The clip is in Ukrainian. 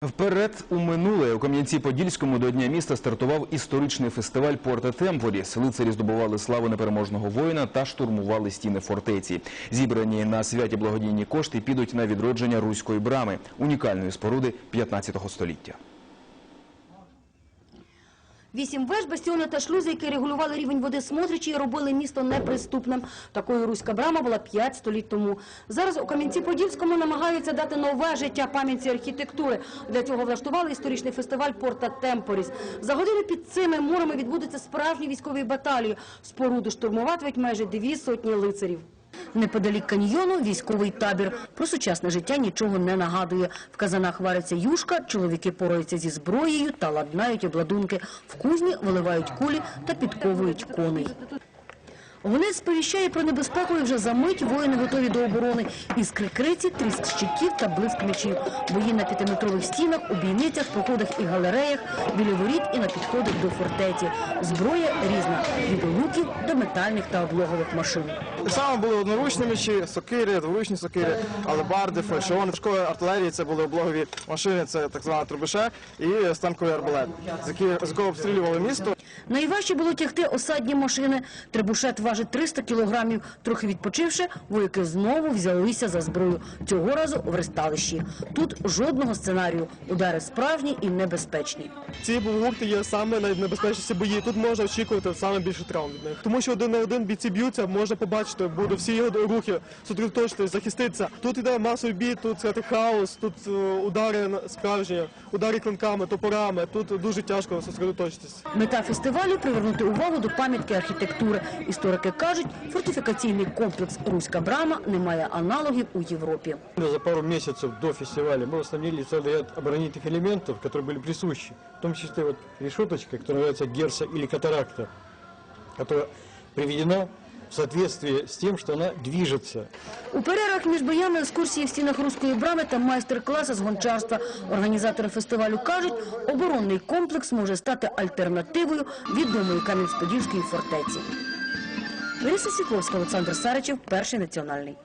Вперед у минуле у Кам'янці-Подільському до Дня міста стартував історичний фестиваль Порта Темпоріс. Лицарі здобували славу непереможного воїна та штурмували стіни фортеці. Зібрані на святі благодійні кошти підуть на відродження руської брами, унікальної споруди 15 століття. Вісім веж, бастіони та шлюзи, які регулювали рівень води Смотричі, робили місто неприступним. Такою руська брама була п'ять століть тому. Зараз у Кам'янці-Подільському намагаються дати нове життя пам'ятці архітектури. Для цього влаштували історичний фестиваль Порта Темпоріс. За годину під цими мурами відбудуться справжні військові баталії. Споруду штурмуватимуть майже дві сотні лицарів. Неподалік каньйону військовий табір. Про сучасне життя нічого не нагадує. В казанах вариться юшка, чоловіки пораються зі зброєю та ладнають обладунки. В кузні виливають кулі та підковують коней. Гонець сповіщає про небезпеку і вже за мить воїни готові до оборони. Іскри криці, тріск щитів та блиск мечів. Бої на п'ятиметрових стінах, у бійницях, проходах і галереях, біля воріт і на підходах до фортеці. Зброя різна – від луків до метальних та облогових машин. Само були одноручні мечі, сокири, дворучні сокири, алебарди, фальшони. Школи артилерії це були облогові машини, це так звана трубише і станковий арбалет, з якого обстрілювали місто. Найважче було тягти осадні машини. Требушет важить 300 кілограмів. Трохи відпочивши, вояки знову взялися за зброю. Цього разу в ресталищі. Тут жодного сценарію. Удари справжні і небезпечні. Ці гурти є саме найнебезпечніші бої. Тут можна очікувати саме більше травм від них. Тому що один на один бійці б'ються, можна побачити, буде всі його рухи, сосредоточитись, захиститися. Тут іде масовий бій, тут сказати, хаос, тут е, удари справжні, удари клинками, топорами. Тут дуже тяжко сосредоточитись. Мета фестивалю привернути увагу до пам'ятки архітектури. Історики кажуть, фортифікаційний комплекс «Руська брама» не має аналогів у Європі. За пару месяцев до фестиваля мы установили целый ряд оборонительных элементов, которые были присущи. В том числе вот решеточка, которая называется герса или катаракта, которая приведена в соответствии с тем, что она движется. У перервах між боями екскурсії в стінах руської брами та майстер-класи з гончарства. Організатори фестивалю кажуть, оборонний комплекс може стати альтернативою відомої Кам'янець-Подільської фортеці. Лариса Світловська, Олександр Саричев, Перший національний.